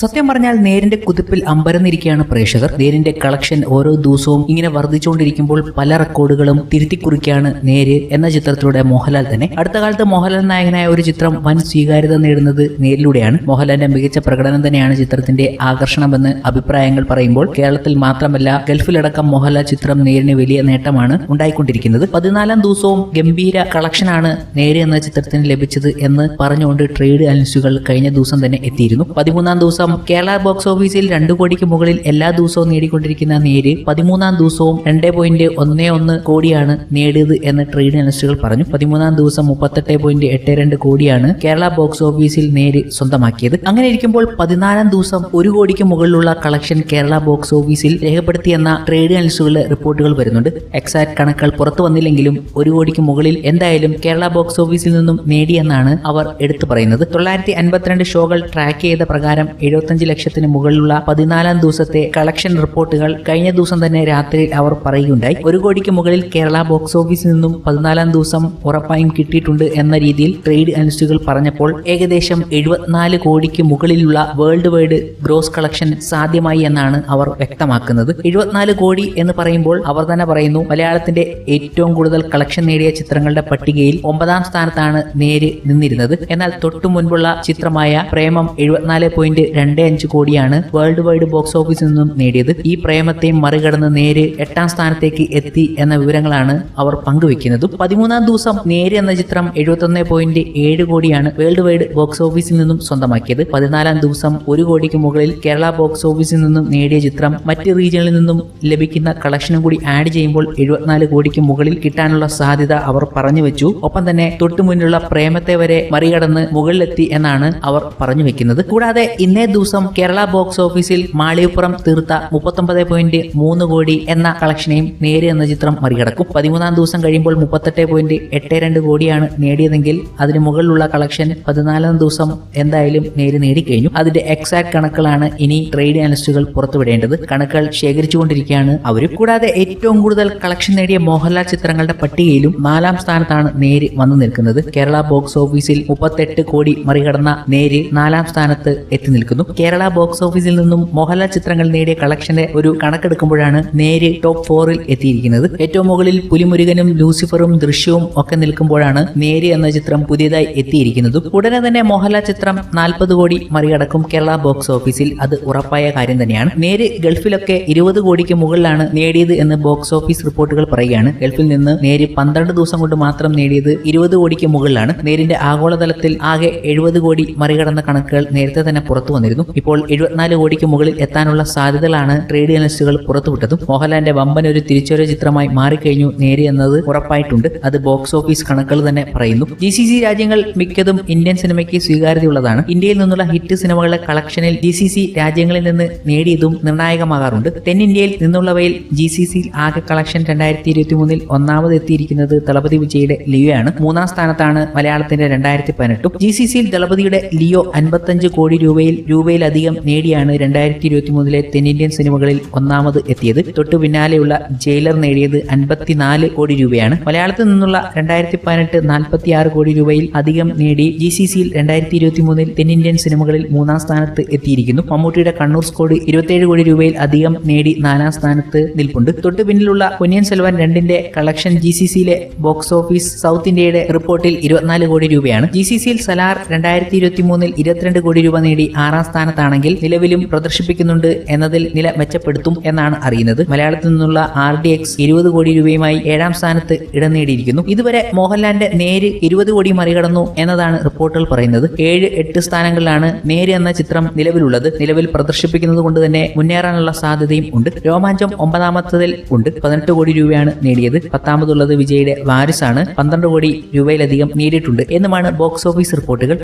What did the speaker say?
സത്യം പറഞ്ഞാൽ നേരിന്റെ കുതിപ്പിൽ അമ്പരന്നിരിക്കുകയാണ് പ്രേക്ഷകർ. നേരിന്റെ കളക്ഷൻ ഓരോ ദിവസവും ഇങ്ങനെ വർദ്ധിച്ചുകൊണ്ടിരിക്കുമ്പോൾ പല റെക്കോർഡുകളും തിരുത്തിക്കുറിക്കുകയാണ് നേര് എന്ന ചിത്രത്തിലൂടെ മോഹൻലാൽ തന്നെ. അടുത്ത കാലത്ത് മോഹൻലാൽ നായകനായ ഒരു ചിത്രം വൻ സ്വീകാര്യത നേടുന്നത് നേരിലൂടെയാണ്. മോഹൻലാലിന്റെ മികച്ച പ്രകടനം തന്നെയാണ് ചിത്രത്തിന്റെ ആകർഷണമെന്ന് അഭിപ്രായങ്ങൾ പറയുമ്പോൾ കേരളത്തിൽ മാത്രമല്ല ഗൾഫിലടക്കം മോഹൻലാൽ ചിത്രം നേരിന് വലിയ നേട്ടമാണ് ഉണ്ടായിക്കൊണ്ടിരിക്കുന്നത്. പതിനാലാം ദിവസവും ഗംഭീര കളക്ഷനാണ് നേര് എന്ന ചിത്രത്തിന് ലഭിച്ചത് എന്ന് പറഞ്ഞുകൊണ്ട് ട്രേഡ് അനലിസ്റ്റുകൾ കഴിഞ്ഞ ദിവസം തന്നെ എത്തിയിരുന്നു. പതിമൂന്നാം ദിവസം കേരള ബോക്സ് ഓഫീസിൽ രണ്ടു കോടിക്ക് മുകളിൽ എല്ലാ ദിവസവും നേടിക്കൊണ്ടിരിക്കുന്ന നേര് പതിമൂന്നാം ദിവസവും രണ്ടേ പോയിന്റ് ഒന്നേ ഒന്ന് കോടിയാണ് നേടിയത് എന്ന് ട്രേഡ് അനലിസ്റ്റുകൾ പറഞ്ഞു. പതിമൂന്നാം ദിവസം മുപ്പത്തെട്ട് പോയിന്റ് എട്ട് രണ്ട് കോടിയാണ് കേരള ബോക്സ് ഓഫീസിൽ നേര് സ്വന്തമാക്കിയത്. അങ്ങനെ ഇരിക്കുമ്പോൾ പതിനാലാം ദിവസം ഒരു കോടിക്ക് മുകളിലുള്ള കളക്ഷൻ കേരള ബോക്സ് ഓഫീസിൽ രേഖപ്പെടുത്തിയെന്ന ട്രേഡ് അനലിസ്റ്റുകളുടെ റിപ്പോർട്ടുകൾ വരുന്നുണ്ട്. എക്സാക്ട് കണക്കുകൾ പുറത്തു വന്നില്ലെങ്കിലും ഒരു കോടിക്ക് മുകളിൽ എന്തായാലും കേരള ബോക്സ് ഓഫീസിൽ നിന്നും നേടിയെന്നാണ് അവർ എടുത്തു പറയുന്നത്. തൊള്ളായിരത്തി അൻപത്തിരണ്ട് ഷോകൾ ട്രാക്ക് ചെയ്ത പ്രകാരം എഴുപത്തഞ്ച് ലക്ഷത്തിന് മുകളിലുള്ള പതിനാലാം ദിവസത്തെ കളക്ഷൻ റിപ്പോർട്ടുകൾ കഴിഞ്ഞ ദിവസം തന്നെ രാത്രി അവർ പറയുകയുണ്ടായി. ഒരു കോടിക്ക് മുകളിൽ കേരള ബോക്സ് ഓഫീസിൽ നിന്നും പതിനാലാം ദിവസം ഉറപ്പായും കിട്ടിയിട്ടുണ്ട് എന്ന രീതിയിൽ ട്രേഡ് അനലിസ്റ്റുകൾ പറഞ്ഞപ്പോൾ ഏകദേശം എഴുപത്തിനാല് കോടിക്ക് മുകളിലുള്ള വേൾഡ് വൈഡ് ഗ്രോസ് കളക്ഷൻ സാധ്യമായി എന്നാണ് അവർ വ്യക്തമാക്കുന്നത്. എഴുപത്തിനാല് കോടി എന്ന് പറയുമ്പോൾ അവർ തന്നെ പറയുന്നു മലയാളത്തിന്റെ ഏറ്റവും കൂടുതൽ കളക്ഷൻ നേടിയ ചിത്രങ്ങളുടെ പട്ടികയിൽ ഒമ്പതാം സ്ഥാനത്താണ് നേര് നിന്നിരുന്നത്. എന്നാൽ തൊട്ടു മുൻപുള്ള ചിത്രമായ പ്രേമം എഴുപത്തിനാല് പോയിന്റ് രണ്ട് അഞ്ച് കോടിയാണ് വേൾഡ് വൈഡ് ബോക്സ് ഓഫീസിൽ നിന്നും നേടിയത്. ഈ പ്രേമത്തെയും മറികടന്ന് നേര് എട്ടാം സ്ഥാനത്തേക്ക് എത്തി എന്ന വിവരങ്ങളാണ് അവർ പങ്കുവെക്കുന്നത്. പതിമൂന്നാം ദിവസം നേര് എന്ന ചിത്രം എഴുപത്തൊന്ന് പോയിന്റ് ഏഴ് കോടിയാണ് വേൾഡ് വൈഡ് ബോക്സ് ഓഫീസിൽ നിന്നും സ്വന്തമാക്കിയത്. പതിനാലാം ദിവസം ഒരു കോടിക്ക് മുകളിൽ കേരള ബോക്സ് ഓഫീസിൽ നിന്നും നേടിയ ചിത്രം മറ്റ് റീജിയണിൽ നിന്നും ലഭിക്കുന്ന കളക്ഷനും കൂടി ആഡ് ചെയ്യുമ്പോൾ എഴുപത്തിനാല് കോടിക്ക് മുകളിൽ കിട്ടാനുള്ള സാധ്യത അവർ പറഞ്ഞു വെച്ചു. ഒപ്പം തന്നെ തൊട്ടു മുന്നിലുള്ള പ്രേമത്തെ വരെ മറികടന്ന് മുകളിലെത്തി എന്നാണ് അവർ പറഞ്ഞു വെക്കുന്നത്. കൂടാതെ ഇന്നേ ദിവസം കേരള ബോക്സ് ഓഫീസിൽ മാളികപ്പുറം തീർത്ത മുപ്പത്തൊമ്പത് പോയിന്റ് മൂന്ന് കോടി എന്ന കളക്ഷനെയും നേര് എന്ന ചിത്രം മറികടക്കും. പതിമൂന്നാം ദിവസം കഴിയുമ്പോൾ മുപ്പത്തെട്ട് പോയിന്റ് എട്ട് രണ്ട് കോടിയാണ് നേടിയതെങ്കിൽ അതിന് മുകളിലുള്ള കളക്ഷൻ പതിനാലാം ദിവസം എന്തായാലും നേര് നേടിക്കഴിഞ്ഞു. അതിന്റെ എക്സാക്ട് കണക്കുകളാണ് ഇനി ട്രേഡ് അനലിസ്റ്റുകൾ പുറത്തുവിടേണ്ടത്. കണക്കുകൾ ശേഖരിച്ചുകൊണ്ടിരിക്കുകയാണ് അവരും. കൂടാതെ ഏറ്റവും കൂടുതൽ കളക്ഷൻ നേടിയ മോഹൻലാൽ ചിത്രങ്ങളുടെ പട്ടികയിലും നാലാം സ്ഥാനത്താണ് നേര് വന്നു നിൽക്കുന്നത്. കേരള ബോക്സ് ഓഫീസിൽ മുപ്പത്തെട്ട് കോടി മറികടന്ന നേര് നാലാം സ്ഥാനത്ത് എത്തി നിൽക്കുന്നു. കേരള ബോക്സ് ഓഫീസിൽ നിന്നും മോഹൻലാൽ ചിത്രങ്ങൾ നേടിയ കളക്ഷന്റെ ഒരു കണക്കെടുക്കുമ്പോഴാണ് നേര് ടോപ്പ് ഫോറിൽ എത്തിയിരിക്കുന്നത്. ഏറ്റവും മുകളിൽ പുലിമുരുകനും ലൂസിഫറും ദൃശ്യവും ഒക്കെ നിൽക്കുമ്പോഴാണ് നേര് എന്ന ചിത്രം പുതിയതായി എത്തിയിരിക്കുന്നത്. ഉടനെ തന്നെ മോഹൻലാൽ ചിത്രം നാൽപ്പത് കോടി മറികടക്കും കേരള ബോക്സ് ഓഫീസിൽ. അത് ഉറപ്പായ കാര്യം തന്നെയാണ്. നേര് ഗൾഫിലൊക്കെ ഇരുപത് കോടിക്ക് മുകളിലാണ് നേടിയത് എന്ന് ബോക്സ് ഓഫീസ് റിപ്പോർട്ടുകൾ പറയുകയാണ്. ഗൾഫിൽ നിന്ന് നേര് പന്ത്രണ്ട് ദിവസം കൊണ്ട് മാത്രം നേടിയത് ഇരുപത് കോടിക്ക് മുകളിലാണ്. നേരിന്റെ ആഗോളതലത്തിൽ ആകെ എഴുപത് കോടി മറികടന്ന കണക്കുകൾ നേരത്തെ തന്നെ പുറത്തു വന്നിരുന്നു. ഇപ്പോൾ എഴുപത്തിനാല് കോടിക്ക് മുകളിൽ എത്താനുള്ള സാധ്യതകളാണ് ട്രേഡ് അനലിസ്റ്റുകൾ പുറത്തുവിട്ടതും. മോഹൻലാലിന്റെ വമ്പൻ ഒരു തിരിച്ചുവരവ് ചിത്രമായി മാറിക്കഴിഞ്ഞു നേരിയെന്നത് ഉറപ്പായിട്ടുണ്ട്. അത് ബോക്സ് ഓഫീസ് കണക്കുകൾ തന്നെ പറയുന്നു. ജി സി സി രാജ്യങ്ങൾ മിക്കതും ഇന്ത്യൻ സിനിമയ്ക്ക് സ്വീകാര്യതയുള്ളതാണ്. ഇന്ത്യയിൽ നിന്നുള്ള ഹിറ്റ് സിനിമകളുടെ കളക്ഷനിൽ ജി സി സി രാജ്യങ്ങളിൽ നിന്ന് നേടിയതും നിർണായകമാകാറുണ്ട്. തെന്നിന്ത്യയിൽ നിന്നുള്ളവയിൽ ജി സി സി ആകെ കളക്ഷൻ രണ്ടായിരത്തി ഇരുപത്തി മൂന്നിൽ ഒന്നാമത് എത്തിയിരിക്കുന്നത് ദളപതി വിജയുടെ ലിയോയാണ്. മൂന്നാം സ്ഥാനത്താണ് മലയാളത്തിന്റെ രണ്ടായിരത്തി പതിനെട്ടും ജി സി സിയിൽ ദളപതിയുടെ ലിയോ അൻപത്തഞ്ച് കോടി രൂപയിൽ രൂപയിലധികം നേടിയാണ് രണ്ടായിരത്തി ഇരുപത്തി മൂന്നിലെ തെന്നിന്ത്യൻ സിനിമകളിൽ ഒന്നാമത് എത്തിയത്. തൊട്ടു പിന്നാലെയുള്ള ജയിലർ നേടിയത് അൻപത്തിനാല് കോടി രൂപയാണ്. മലയാളത്തിൽ നിന്നുള്ള രണ്ടായിരത്തി പതിനെട്ട് നാൽപ്പത്തി ആറ് കോടി രൂപയിൽ അധികം നേടി ജി സി സിയിൽ രണ്ടായിരത്തി ഇരുപത്തി മൂന്നിൽ തെന്നിന്ത്യൻ സിനിമകളിൽ മൂന്നാം സ്ഥാനത്ത് എത്തിയിരിക്കുന്നു. മമ്മൂട്ടിയുടെ കണ്ണൂർ സ്കോഡ് ഇരുപത്തിയേഴ് കോടി രൂപയിൽ അധികം നേടി നാലാം സ്ഥാനത്ത് നിൽപ്പുണ്ട്. തൊട്ടു പിന്നിലുള്ള പൊന്നിയൻ സെൽവൻ രണ്ടിന്റെ കളക്ഷൻ ജി സി സിയിലെ ബോക്സ് ഓഫീസ് സൗത്ത് ഇന്ത്യയുടെ റിപ്പോർട്ടിൽ ഇരുപത്തിനാല് കോടി രൂപയാണ്. ജി സി സിയിൽ സലാർ രണ്ടായിരത്തി ഇരുപത്തി മൂന്നിൽ ഇരുപത്തിരണ്ട് കോടി രൂപ നേടി ആറാം സ്ഥാനത്താണെങ്കിൽ നിലവിലും പ്രദർശിപ്പിക്കുന്നുണ്ട് എന്നതിൽ നില മെച്ചപ്പെടുത്തും എന്നാണ് അറിയുന്നത്. മലയാളത്തിൽ നിന്നുള്ള ആർ ഡി എക്സ് ഇരുപത് കോടി രൂപയുമായി ഏഴാം സ്ഥാനത്ത് ഇടം നേടിയിരിക്കുന്നു. ഇതുവരെ മോഹൻലാലിന്റെ നേര് ഇരുപത് കോടി മറികടന്നു എന്നതാണ് റിപ്പോർട്ടുകൾ പറയുന്നത്. ഏഴ് എട്ട് സ്ഥാനങ്ങളിലാണ് നേര് എന്ന ചിത്രം നിലവിലുള്ളത്. നിലവിൽ പ്രദർശിപ്പിക്കുന്നത് കൊണ്ട് തന്നെ മുന്നേറാനുള്ള സാധ്യതയും ഉണ്ട്. രോമാഞ്ചം ഒമ്പതാമത്തതിൽ ഉണ്ട്. പതിനെട്ട് കോടി രൂപയാണ് നേടിയത്. പത്താമതുള്ളത് വിജയുടെ വാരിസാണ്. പന്ത്രണ്ട് കോടി രൂപയിലധികം നേടിയിട്ടുണ്ട് എന്നുമാണ് ബോക്സ് ഓഫീസ് റിപ്പോർട്ടുകൾ.